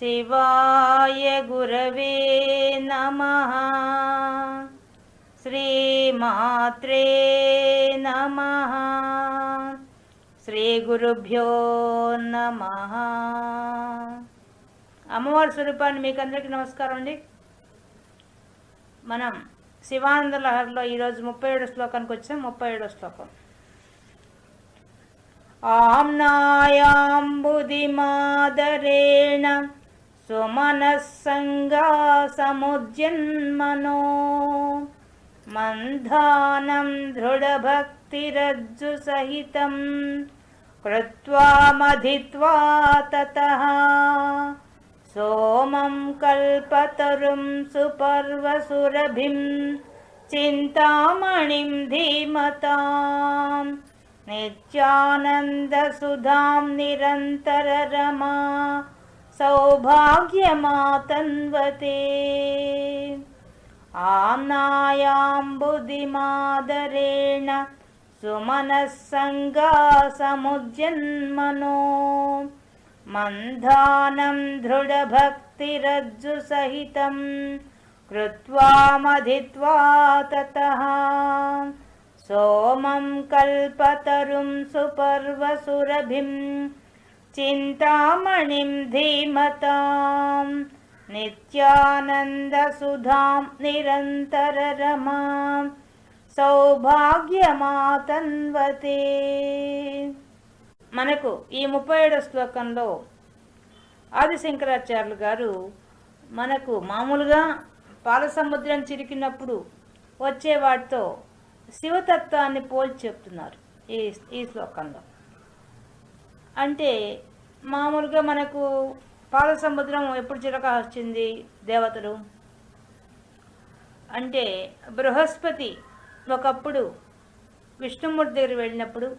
శివాయ గురవే నమ. శ్రీమాత్రే నమ. శ్రీ గురుభ్యో నమ. అమ్మవారి స్వరూపాన్ని మీకు అందరికీ నమస్కారం అండి. మనం శివానంద లహరిలో ఈరోజు ముప్పై ఏడు శ్లోకానికి వచ్చాం. ముప్పై ఏడో శ్లోకం. ఆమ్నాయాంబుదిమాదరేణ सुमनःसङ्गासमुज्जन्मनो मन्धानं दृढभक्तिरज्जुसहितं कृत्वा मधित्वा ततः। सोमं कल्पतरुं सुपर्वसुरभिं चिन्तामणिं धीमतां नित्यानन्दसुधां निरन्तररमा। सौभाग्यमातन्वते। आम्नायाम्बुदिमादरेण सुमनः सङ्गासमुज्जन्मनो मन्धानं दृढभक्तिरज्जुसहितं कृत्वा मधित्वा ततः। सोमं कल्पतरुं सुपर्वसुरभिं चिन्तामणिं धीमतां नित्यानन्दसुधां निरन्तररमां सौभाग्यमातन्वते మనకు ఈ ముప్పై ఏడో శ్లోకంలో ఆదిశంకరాచార్యులు గారు మనకు మామూలుగా పాల సముద్రం చిరికినప్పుడు వచ్చే వాటితో శివతత్వాన్ని పోల్చి చెప్తున్నారు ఈ ఈ శ్లోకంలో అంటే మామూలుగా మనకు పాల సముద్రం ఎప్పుడు చిరక వచ్చింది దేవతలు? అంటే బృహస్పతి ఒకప్పుడు విష్ణుమూర్తి దగ్గర వెళ్ళినప్పుడు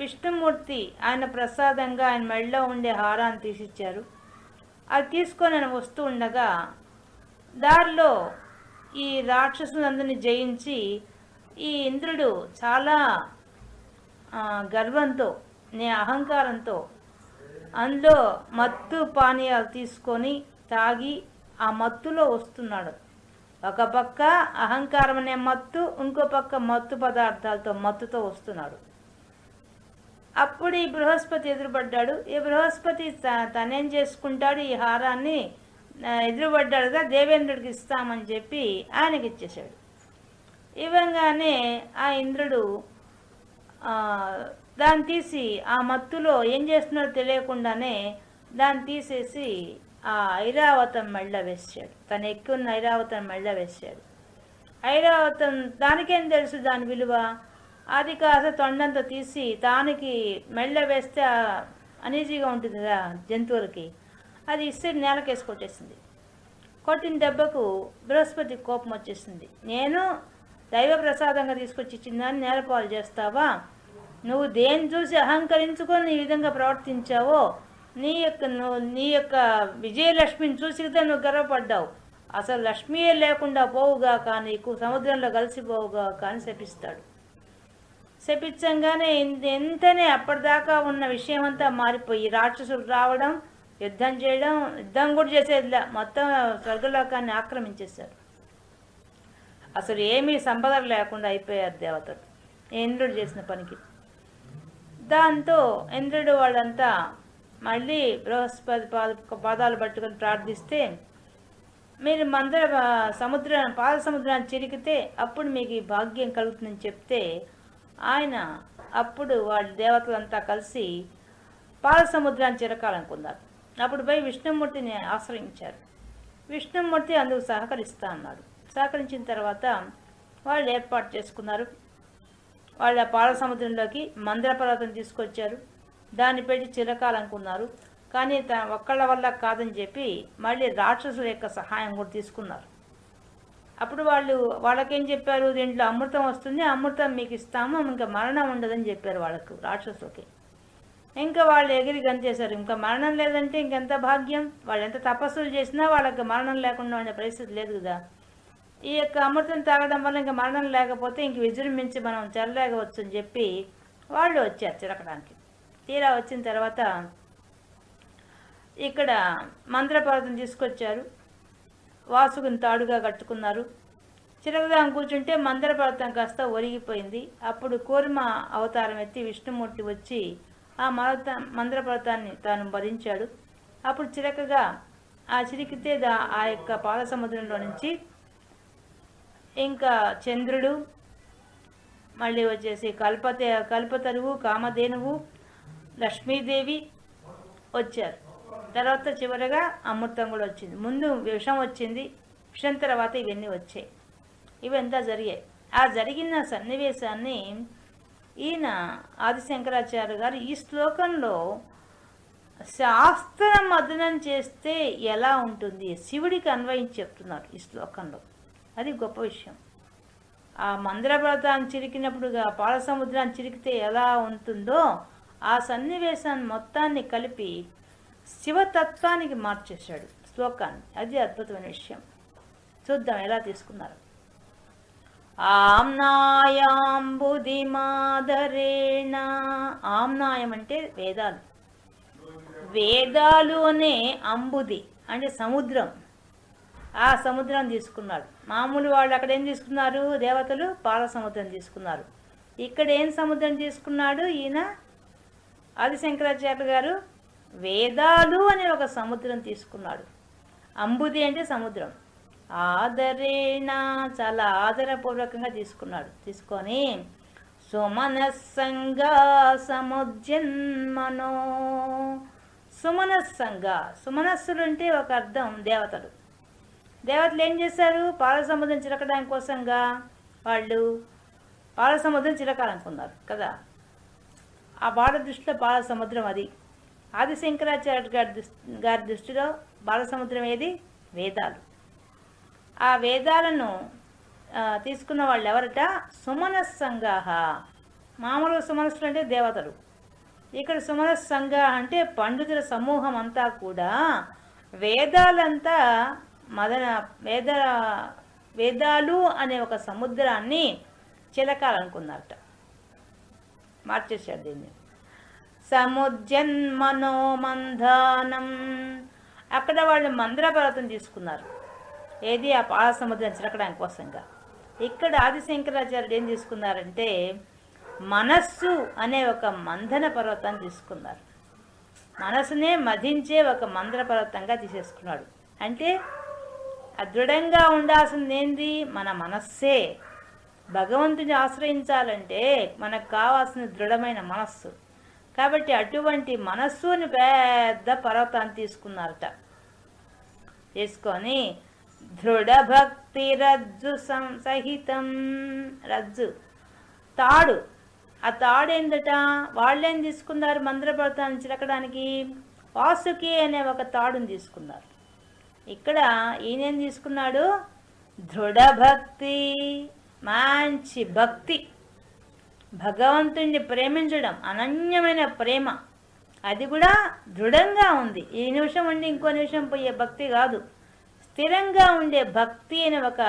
విష్ణుమూర్తి ఆయన ప్రసాదంగా ఆయన మెడలో ఉండే హారాన్ని తీసిచ్చారు. అది తీసుకొని ఆయన వస్తూ ఉండగా దారిలో ఈ రాక్షసులందరినీ జయించి ఈ ఇంద్రుడు చాలా గర్వంతో నే అహంకారంతో అందులో మత్తు పానీయాలు తీసుకొని తాగి ఆ మత్తులో వస్తున్నాడు. ఒక పక్క అహంకారం అనే మత్తు ఇంకో పక్క మత్తు పదార్థాలతో మత్తుతో వస్తున్నాడు. అప్పుడు ఈ బృహస్పతి ఎదురుపడ్డాడు. ఈ బృహస్పతి తనేం చేసుకుంటాడు? ఈ హారాన్ని ఎదురుపడ్డాడుగా దేవేంద్రుడికి ఇస్తామని చెప్పి ఆయనకి ఇచ్చేశాడు ఇవ్వగానే ఆ ఇంద్రుడు దాన్ని తీసి ఆ మత్తులో ఏం చేస్తున్నాడో తెలియకుండానే దాన్ని తీసేసి ఆ ఐరావతం మెళ్ళ వేసాడు తను ఎక్కున్న ఐరావతం మెళ్ళ వేసాడు ఐరావతం దానికేం తెలుసు దాని విలువ? అది కాస్త తొండంతో తీసి తానికి మెళ్ళ వేస్తే అనీజీగా ఉంటుంది కదా జంతువులకి అది ఇస్తే నేలకేసి కొట్టేసింది. కొట్టిన దెబ్బకు బృహస్పతి కోపం వచ్చేసింది. నేను దైవ ప్రసాదంగా తీసుకొచ్చి ఇచ్చిందాన్ని నేలపాలు చేస్తావా? నువ్వు దేని చూసి అహంకరించుకొని ఈ విధంగా ప్రవర్తించావో నీ యొక్క నువ్వు నీ యొక్క విజయలక్ష్మిని చూసి కదా నువ్వు గర్వపడ్డావు. అసలు లక్ష్మియే లేకుండా పోవుగాక నీకు సముద్రంలో కలిసిపోవుగా కానీ శపిస్తాడు. శపించంగానే ఎంతనే అప్పటిదాకా ఉన్న విషయం అంతా మారిపోయి రాక్షసులు రావడం యుద్ధం చేయడం యుద్ధం కూడా చేసేదిలా మొత్తం స్వర్గలోకాన్ని ఆక్రమించేశారు. అసలు ఏమీ సంపద లేకుండా అయిపోయారు దేవతలు. ఇంద్రుడు చేసిన పనికి. దాంతో ఇంద్రుడు వాళ్ళంతా మళ్ళీ బృహస్పతి పాద పాదాలు పట్టుకొని ప్రార్థిస్తే మీరు మందర సముద్ర పాద సముద్రాన్ని చిరికితే అప్పుడు మీకు ఈ భాగ్యం కలుగుతుందని చెప్తే ఆయన అప్పుడు వాళ్ళ దేవతలంతా కలిసి పాల సముద్రాన్ని చిరకాలనుకున్నారు. అప్పుడు పోయి విష్ణుమూర్తిని ఆశ్రయించారు. విష్ణుమూర్తి అందుకు సహకరిస్తా అన్నాడు. సహకరించిన తర్వాత వాళ్ళు ఏర్పాటు చేసుకున్నారు. వాళ్ళ పాల సముద్రంలోకి మందర పర్వతం తీసుకొచ్చారు. దాన్ని పెట్టి చిరకాలనుకున్నారు కానీ తన ఒక్కళ్ళ వల్ల కాదని చెప్పి మళ్ళీ రాక్షసుల యొక్క సహాయం కూడా తీసుకున్నారు. అప్పుడు వాళ్ళు వాళ్ళకేం చెప్పారు? దీంట్లో అమృతం వస్తుంది అమృతం మీకు ఇస్తాము ఇంకా మరణం ఉండదని చెప్పారు వాళ్ళకు రాక్షసులకి. ఇంకా వాళ్ళు ఎగిరి గంతేశారు ఇంకా మరణం లేదంటే ఇంకెంత భాగ్యం? వాళ్ళు ఎంత తపస్సులు చేసినా వాళ్ళకి మరణం లేకుండా ఉండే పరిస్థితి లేదు కదా. ఈ యొక్క అమృతం తాగడం వల్ల ఇంకా మరణం లేకపోతే ఇంక విజృంభించి మనం చెరలేగవచ్చు అని చెప్పి వాళ్ళు వచ్చారు చిరకడానికి. తీరా వచ్చిన తర్వాత ఇక్కడ మంత్రపర్వతం తీసుకొచ్చారు. వాసుకుని తాడుగా కట్టుకున్నారు. చిరకదాం కూర్చుంటే మంత్రపర్వతం కాస్త ఒరిగిపోయింది. అప్పుడు కోరిమ అవతారం ఎత్తి విష్ణుమూర్తి వచ్చి ఆ మరత మంత్రపర్వతాన్ని తాను భరించాడు. అప్పుడు చిరకగా ఆ చిరికితే ఆ యొక్క పాల సముద్రంలో నుంచి ఇంకా చంద్రుడు మళ్ళీ వచ్చేసి కల్పత కల్పతరువు కామధేనువు లక్ష్మీదేవి వచ్చారు. తర్వాత చివరగా అమృతం కూడా వచ్చింది. ముందు విషం వచ్చింది విషం తర్వాత ఇవన్నీ వచ్చాయి. ఇవంతా జరిగాయి. ఆ జరిగిన సన్నివేశాన్ని ఈయన ఆదిశంకరాచార్య గారు ఈ శ్లోకంలో శాస్త్రం అధనం చేస్తే ఎలా ఉంటుంది? శివుడికి అన్వయించి చెప్తున్నారు ఈ శ్లోకంలో. అది గొప్ప విషయం. ఆ మంద్రపర్వతాన్ని చిరికినప్పుడుగా పాల సముద్రాన్ని చిరికితే ఎలా ఉంటుందో ఆ సన్నివేశాన్ని మొత్తాన్ని కలిపి శివతత్వానికి మార్చేశాడు శ్లోకాన్ని. అది అద్భుతమైన విషయం. చూద్దాం ఎలా తీసుకున్నారు. ఆమ్నాయాంబుదిమాదరేణ ఆమ్నాయం అంటే వేదాలు. వేదాలు అనే అంబుది అంటే సముద్రం. ఆ సముద్రం తీసుకున్నాడు. మామూలు వాళ్ళు అక్కడ ఏం తీసుకున్నారు? దేవతలు పాల సముద్రం తీసుకున్నారు. ఇక్కడ ఏం సముద్రం తీసుకున్నాడు ఈయన? ఆదిశంకరాచార్య గారు వేదాలు అనే ఒక సముద్రం తీసుకున్నాడు. అంబుది అంటే సముద్రం. ఆదరేణ చాలా ఆదరపూర్వకంగా తీసుకున్నాడు. తీసుకొని సుమనస్సంగా సముద్యన్మనో సుమనస్సంగా సుమనస్సులు అంటే ఒక అర్థం దేవతలు. దేవతలు ఏం చేశారు? పాల సముద్రం చిలకడానికి కోసంగా వాళ్ళు పాల సముద్రం చిలకాలనుకున్నారు కదా? ఆ బాల దృష్టిలో బాల సముద్రం అది. ఆదిశంకరాచార్య గారి దృష్టి గారి దృష్టిలో బాల సముద్రం ఏది? వేదాలు. ఆ వేదాలను తీసుకున్న వాళ్ళు ఎవరట సుమనస్సంగాహ. మామూలు సుమనస్సులు అంటే దేవతలు. ఇక్కడ సుమనస్సంగ అంటే పండితుల సమూహం అంతా కూడా వేదాలంతా మదన వేద వేదాలు అనే ఒక సముద్రాన్ని చిలకాలనుకున్నారట. మార్చేశారు దీన్ని. సముద్యన్మనోమంధానం అక్కడ వాళ్ళు మంద్ర పర్వతం తీసుకున్నారు. ఏది? ఆ పాల సముద్రం చిలకడానికి కోసంగా. ఇక్కడ ఆదిశంకరాచార్యులు ఏం తీసుకున్నారంటే మనస్సు అనే ఒక మంధన పర్వతాన్ని తీసుకున్నారు. మనసునే మధించే ఒక మంద్ర పర్వతంగా తీసేసుకున్నాడు. అంటే అదృఢంగా దృఢంగా ఉండాల్సింది ఏంది మన మనస్సే. భగవంతుని ఆశ్రయించాలంటే మనకు కావాల్సిన దృఢమైన మనస్సు. కాబట్టి అటువంటి మనస్సుని పెద్ద పర్వతాన్ని తీసుకున్నారట. తీసుకొని దృఢ భక్తి రజ్జు సం- సహితం. రజ్జు. తాడు. ఆ తాడు ఏందట? వాళ్ళేం తీసుకున్నారు మంద్రపర్వతాన్ని చిలకడానికి? వాసుకి అనే ఒక తాడుని తీసుకున్నారు. ఇక్కడ ఈయనేం తీసుకున్నాడు? దృఢ భక్తి మంచి భక్తి. భగవంతుణ్ణి ప్రేమించడం అనన్యమైన ప్రేమ. అది కూడా దృఢంగా ఉంది. ఈ నిమిషం ఉండి ఇంకో నిమిషం పోయే భక్తి కాదు. స్థిరంగా ఉండే భక్తి అనే ఒక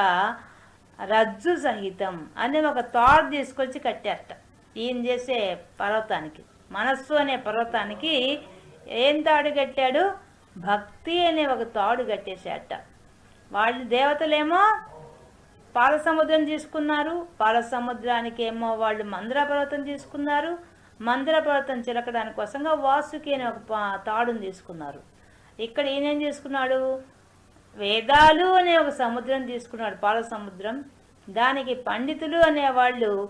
రజ్జు సహితం అనే ఒక తాడు తీసుకొచ్చి కట్టారట ఈయన చేసే పర్వతానికి మనస్సు అనే పర్వతానికి ఏం తాడు కట్టాడు? భక్తి అనే ఒక తాడు కట్టేసేట వాళ్ళు దేవతలేమో పాల సముద్రం తీసుకున్నారు. పాల సముద్రానికి ఏమో వాళ్ళు మందిర పర్వతం తీసుకున్నారు. మందిర పర్వతం చిలకడానికి కోసంగా వాసుకి అనే ఒక పా- తాడుని తీసుకున్నారు. ఇక్కడ ఈయనేం తీసుకున్నాడు వేదాలు అనే ఒక సముద్రం తీసుకున్నాడు. పాల సముద్రం దానికి పండితులు అనే వాళ్ళు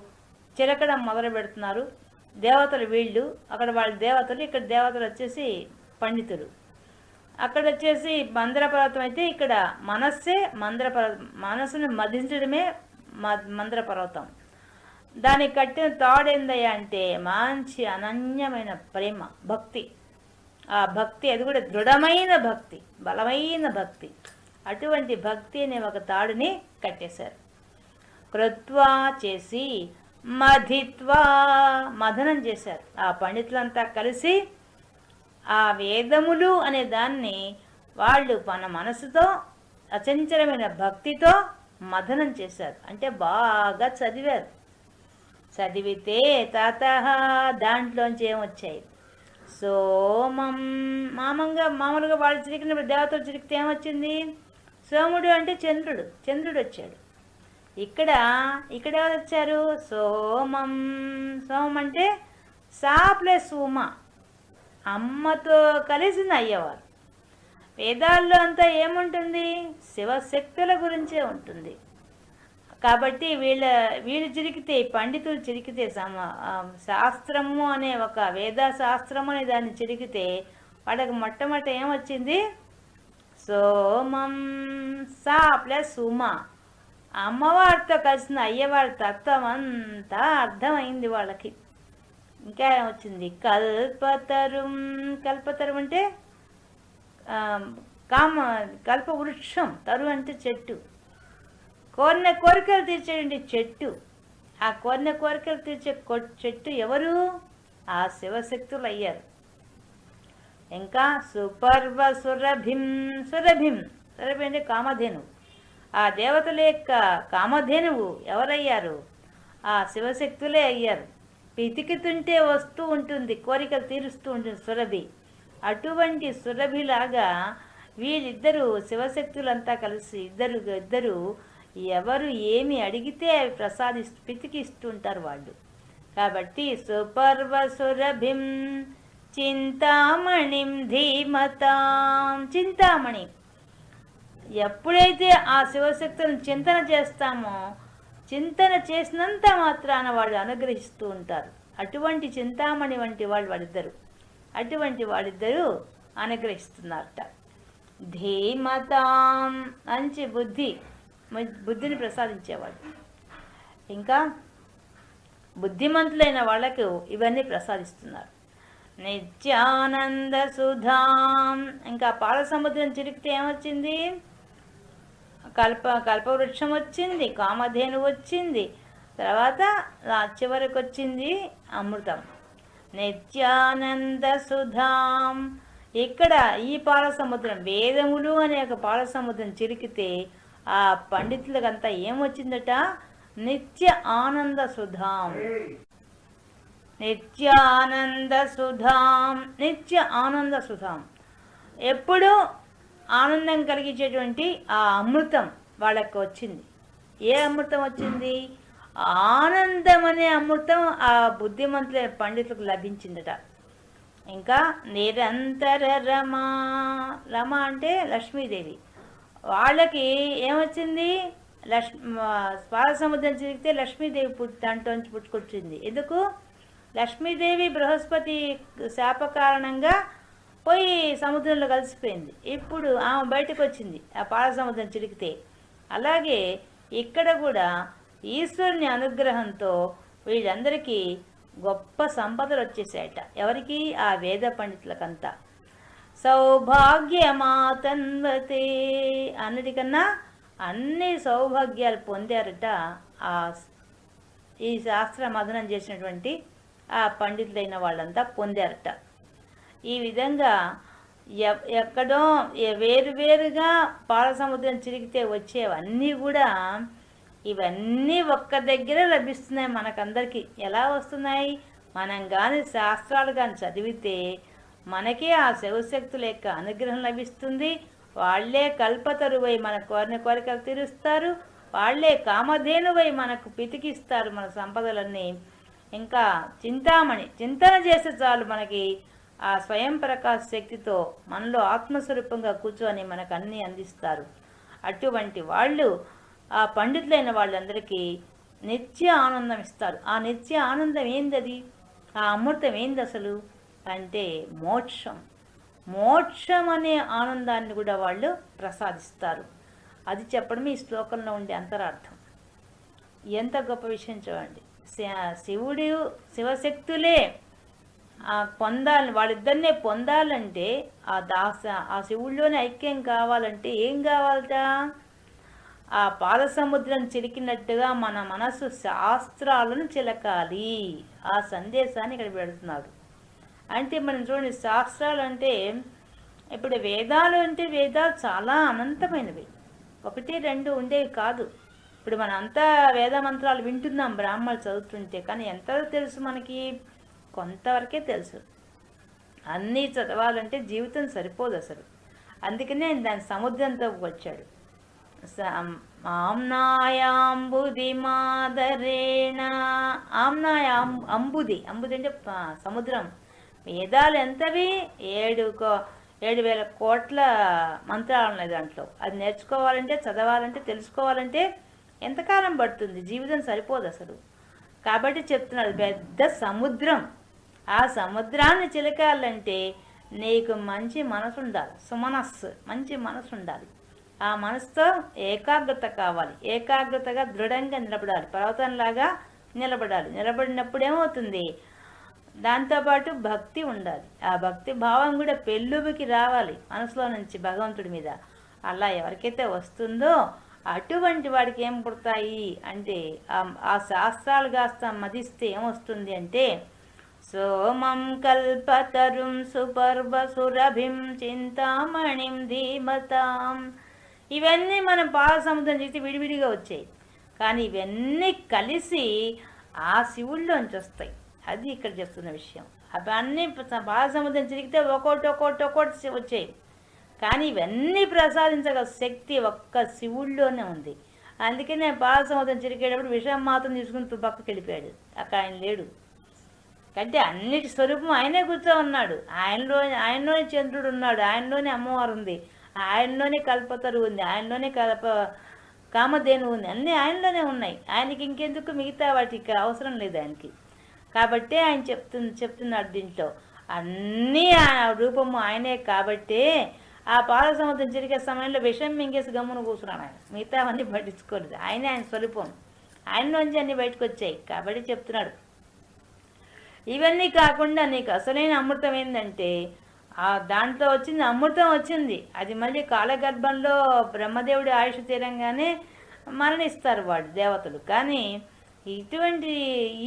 చిలకడం మొదలు పెడుతున్నారు. దేవతలు వీళ్ళు. అక్కడ వాళ్ళ దేవతలు ఇక్కడ దేవతలు వచ్చేసి పండితులు. అక్కడ వచ్చేసి మందర పర్వతం అయితే ఇక్కడ మనస్సే మందర పర్వతం మనస్సును మధించడమే మ- పర్వతం దానికి కట్టిన తాడేందయ్యా అంటే మంచి అనన్యమైన ప్రేమ భక్తి. ఆ భక్తి అది కూడా దృఢమైన భక్తి బలమైన భక్తి. అటువంటి భక్తి అనే ఒక తాడుని కట్టేశారు. కృత్వా చేసి మధిత్వా మథనం చేశారు. ఆ పండితులంతా కలిసి ఆ వేదములు అనే దాన్ని వాళ్ళు మన మనసుతో అచంచలమైన భక్తితో మదనం చేశారు. అంటే బాగా చదివారు. చదివితే తాత దాంట్లోంచి ఏమొచ్చాయి సోమం. మామంగా మామూలుగా వాళ్ళు చిరికినప్పుడు దేవతలు చిరికితే ఏమొచ్చింది సోముడు అంటే చంద్రుడు. చంద్రుడు వచ్చాడు. ఇక్కడ ఇక్కడ ఎవరు వచ్చారు? సోమం. సోమం అంటే సా ప్లస్ ఉమ. అమ్మతో కలిసింది అయ్యవారు. వేదాల్లో అంతా ఏముంటుంది? శివశక్తుల గురించే ఉంటుంది. కాబట్టి వీళ్ళ వీళ్ళు చిరికితే పండితులు చిరికితే సమ శాస్త్రము అనే ఒక వేద శాస్త్రము అనే దాన్ని చిరికితే వాళ్ళకి మొట్టమొదట ఏమొచ్చింది? సోమం సా ప్లస్ ఉమ. అమ్మవారితో కలిసిన అయ్యవారి తత్వం అంతా అర్థమైంది వాళ్ళకి. ఇంకా వచ్చింది కల్పతరుం కల్పతరం అంటే కామ కల్ప వృక్షం తరు అంటే చెట్టు. కోరిన కోరికలు తీర్చేయండి చెట్టు. ఆ కోరిన కోరికలు తీర్చే చెట్టు ఎవరు? ఆ శివశక్తులు అయ్యారు ఇంకా సుపర్వ సురభిం సురభిం. సురభి అంటే కామధేనువు. ఆ దేవతల యొక్క కామధేనువు ఎవరయ్యారు? ఆ శివశక్తులే అయ్యారు. పితికితుంటే వస్తూ ఉంటుంది కోరికలు తీరుస్తూ ఉంటుంది సురభి. అటువంటి సురభిలాగా వీళ్ళిద్దరూ శివశక్తులంతా కలిసి ఇద్దరు ఇద్దరు ఎవరు ఏమి అడిగితే అవి ప్రసాది పితికిస్తుంటారు వాళ్ళు. కాబట్టి సుపర్వ సురభిం చింతామణిం ధీమతాం. చింతామణి. ఎప్పుడైతే ఆ శివశక్తులను చింతన చేస్తామో చింతన చేసినంత మాత్రాన వాళ్ళు అనుగ్రహిస్తూ ఉంటారు. అటువంటి చింతామణి వంటి వాళ్ళు వాళ్ళిద్దరు. అటువంటి వాళ్ళిద్దరూ అనుగ్రహిస్తున్నారట. ధీమతాం మంచి బుద్ధి. బుద్ధిని ప్రసాదించేవాడు ఇంకా బుద్ధిమంతులైన వాళ్ళకు ఇవన్నీ ప్రసాదిస్తున్నారు. నిత్యానంద సుధాం. ఇంకా పాల సముద్రం చిరిగితే ఏమొచ్చింది? కల్ప కల్పవృక్షం వచ్చింది కామధేను వచ్చింది. తర్వాత చివరికి వచ్చింది అమృతం. నిత్యానంద సుధాం ఇక్కడ ఈ పాల సముద్రం వేదములు అనే ఒక పాల సముద్రం చిరికితే ఆ పండితులకంతా ఏమొచ్చిందట నిత్య ఆనంద సుధాం నిత్యానంద సుధాం నిత్య ఆనంద సుధాం ఎప్పుడు? ఆనందం కలిగించేటువంటి ఆ అమృతం వాళ్ళకు వచ్చింది. ఏ అమృతం వచ్చింది? ఆనందం అనే అమృతం ఆ బుద్ధిమంతుల పండితులకు లభించిందట. ఇంకా నిరంతర రమ రమ అంటే లక్ష్మీదేవి. వాళ్ళకి ఏమొచ్చింది? లక్ష్మి పాల సముద్రం చిరిగితే లక్ష్మీదేవి పుట్టి దాంట్లోంచి పుట్టుకొచ్చింది. ఎందుకు? లక్ష్మీదేవి బృహస్పతి శాప కారణంగా పోయి సముద్రంలో కలిసిపోయింది. ఇప్పుడు ఆమె బయటకు వచ్చింది ఆ పాల సముద్రం చిరికితే అలాగే ఇక్కడ కూడా ఈశ్వరుని అనుగ్రహంతో వీళ్ళందరికీ గొప్ప సంపదలు వచ్చేసాయట ఎవరికి? ఆ వేద పండితులకంతా. సౌభాగ్యమాతన్వతే అన్నిటికన్నా అన్ని సౌభాగ్యాలు పొందారట ఆ ఈ శాస్త్ర మదనం చేసినటువంటి ఆ పండితులైన వాళ్ళంతా పొందారట. ఈ విధంగా ఎ- ఎక్కడో వేరువేరుగా పాల సముద్రం చిరిగితే వచ్చేవన్నీ కూడా ఇవన్నీ ఒక్క దగ్గర లభిస్తున్నాయి మనకందరికీ. ఎలా వస్తున్నాయి? మనం కానీ శాస్త్రాలు కానీ చదివితే మనకే ఆ శివశక్తుల యొక్క అనుగ్రహం లభిస్తుంది. వాళ్ళే కల్పతరువై మన కోరిన కోరికలు తీరుస్తారు. వాళ్ళే కామధేనువై మనకు పితికిస్తారు మన సంపదలన్నీ. ఇంకా చింతామణి చింతన చేస్తే చాలు మనకి ఆ స్వయం ప్రకాశ శక్తితో మనలో ఆత్మస్వరూపంగా కూర్చొని మనకు అన్నీ అందిస్తారు. అటువంటి వాళ్ళు ఆ పండితులైన వాళ్ళందరికీ నిత్య ఆనందం ఇస్తారు. ఆ నిత్య ఆనందం ఏందది? ఆ అమృతం ఏంది అసలు? అంటే మోక్షం. మోక్షం అనే ఆనందాన్ని కూడా వాళ్ళు ప్రసాదిస్తారు. అది చెప్పడం ఈ శ్లోకంలో ఉండే అంతరార్థం. ఎంత గొప్ప విషయం చూడండి. శి- శివుడు శివశక్తులే పొందాలి వాళ్ళిద్దరినే పొందాలంటే ఆ దాస ఆ శివుడిలోనే ఐక్యం కావాలంటే ఏం కావాలట? ఆ పాల సముద్రం చిలికినట్టుగా మన మనసు శాస్త్రాలను చిలకాలి. ఆ సందేశాన్ని ఇక్కడ పెడుతున్నాడు. అంటే మనం చూడండి శాస్త్రాలు అంటే ఇప్పుడు వేదాలు అంటే వేదాలు చాలా అనంతమైనవి. ఒకటి రెండు ఉండేవి కాదు. ఇప్పుడు మనం అంతా వేద మంత్రాలు వింటున్నాం బ్రాహ్మణులు చదువుతుంటే. కానీ ఎంత తెలుసు మనకి. కొంతవరకే తెలుసు. అన్నీ చదవాలంటే జీవితం సరిపోదు అసలు. అందుకనే ఆయన దాని సముద్రంతో వచ్చాడు. ఆమ్నాయాంబుది మాదరేణ. ఆమ్నాయ అంబుది అంబుది అంటే సముద్రం. వేదాలు ఎంతవి? ఏడు కో- ఏడు వేల కోట్ల మంత్రాలు ఉన్నాయి దాంట్లో. అది నేర్చుకోవాలంటే చదవాలంటే తెలుసుకోవాలంటే ఎంతకాలం పడుతుంది? జీవితం సరిపోదు అసలు. కాబట్టి చెప్తున్నాడు పెద్ద సముద్రం. ఆ సముద్రాన్ని చిలకాలంటే నీకు మంచి మనసు ఉండాలి సుమనస్సు మంచి మనసు ఉండాలి ఆ మనసుతో ఏకాగ్రత కావాలి. ఏకాగ్రతగా దృఢంగా నిలబడాలి. పర్వతంలాగా నిలబడాలి. నిలబడినప్పుడు ఏమవుతుంది దాంతోపాటు భక్తి ఉండాలి. ఆ భక్తి భావం కూడా పెళ్ళుబికి రావాలి మనసులో నుంచి భగవంతుడి మీద. అలా ఎవరికైతే వస్తుందో అటువంటి వాడికి ఏం పుడతాయి? అంటే ఆ- ఆ శాస్త్రాలు కాస్త మదిస్తే ఏమొస్తుంది అంటే సోమం కల్పతరుం సుపర్వ సురభిం చింతామణిం ధీమతాం. ఇవన్నీ మనం పాదసముద్రం చేసి విడివిడిగా వచ్చాయి. కానీ ఇవన్నీ కలిసి ఆ శివుల్లోంచి వస్తాయి. అది ఇక్కడ చెప్తున్న విషయం. అవన్నీ పాల సముద్రం చిరిగితే ఒక్కోటి ఒక్కోటి ఒక్కోటి వచ్చాయి. కానీ ఇవన్నీ ప్రసాదించగల శక్తి ఒక్క శివుల్లోనే ఉంది. అందుకనే పాల సముద్రం చిరికేటప్పుడు విషయం మాత్రం తీసుకుని పక్కకి వెళ్ళిపోయాడు అక్కడ ఆయన లేడు. అంటే అన్నిటి స్వరూపం ఆయనే కూర్చో ఉన్నాడు. ఆయనలో ఆయనలోనే చంద్రుడు ఉన్నాడు. ఆయనలోనే అమ్మవారు ఉంది. ఆయనలోనే కల్పతరు ఉంది. ఆయనలోనే కల్ప కామధేను ఉంది. అన్నీ ఆయనలోనే ఉన్నాయి. ఆయనకి ఇంకెందుకు మిగతా వాటికి అవసరం లేదు ఆయనకి. కాబట్టే ఆయన చెప్తు చెప్తున్నాడు దీంట్లో. అన్నీ ఆ రూపము ఆయనే కాబట్టే ఆ పాల సముద్రం జరిగే సమయంలో విషయం మింగేసి గమ్మున కూర్చున్నాడు ఆయన. మిగతా అవన్నీ పట్టించుకోలేదు. ఆయనే ఆయన స్వరూపం. ఆయనలోంచి అన్నీ బయటకు వచ్చాయి. కాబట్టి చెప్తున్నాడు. ఇవన్నీ కాకుండా నీకు అసలైన అమృతం ఏంటంటే ఆ దాంట్లో వచ్చింది అమృతం వచ్చింది. అది మళ్ళీ కాలగర్భంలో బ్రహ్మదేవుడి ఆయుష్ తీరంగానే మరణిస్తారు వాడు దేవతలు. కానీ ఇటువంటి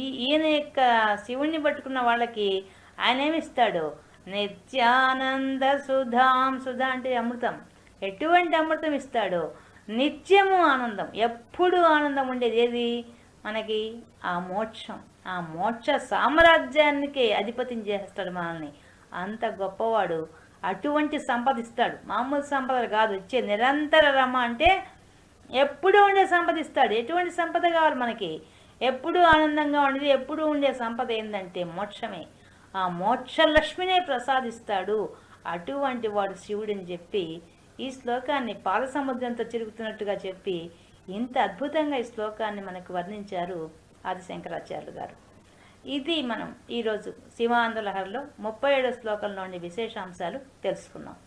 ఈ ఈయన యొక్క శివుణ్ణి పట్టుకున్న వాళ్ళకి ఆయన ఏమిస్తాడు నిత్యానంద సుధాం సుధా అంటే అమృతం. ఎటువంటి అమృతం ఇస్తాడో? నిత్యము ఆనందం. ఎప్పుడు ఆనందం ఉండేది ఏది? మనకి ఆ మోక్షం. ఆ మోక్ష సామ్రాజ్యానికే అధిపతిని చేస్తాడు మనల్ని. అంత గొప్పవాడు అటువంటి సంపద ఇస్తాడు. మామూలు సంపదలు కాదు. ఇచ్చే నిరంతర రమ అంటే ఎప్పుడూ ఉండే సంపద ఇస్తాడు. ఎటువంటి సంపద కావాలి మనకి? ఎప్పుడూ ఆనందంగా ఉండేది ఎప్పుడూ ఉండే సంపద ఏంటంటే మోక్షమే. ఆ మోక్ష లక్ష్మినే ప్రసాదిస్తాడు. అటువంటి వాడు శివుడని చెప్పి ఈ శ్లోకాన్ని పాద సముద్రంతో తిరుగుతున్నట్టుగా చెప్పి ఇంత అద్భుతంగా ఈ శ్లోకాన్ని మనకు వర్ణించారు ఆది శంకరాచార్యులు గారు ఇది మనం ఈరోజు శివాంధ్రలహరిలో ముప్పై ఏడో శ్లోకంలోని విశేషాంశాలు తెలుసుకున్నాం.